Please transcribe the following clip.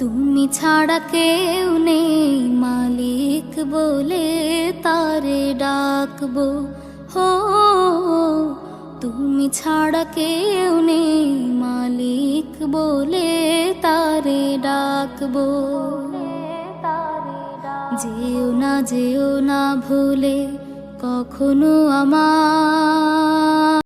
তুমি ছাড়া কেউ নেই। মালিক বলে তারে ডাকবো। হো, তুমি ছাড়া কেউ নেই। মালিক বলে তারে ডাকবো। যেও না যেও না ভুলে কখনো আমার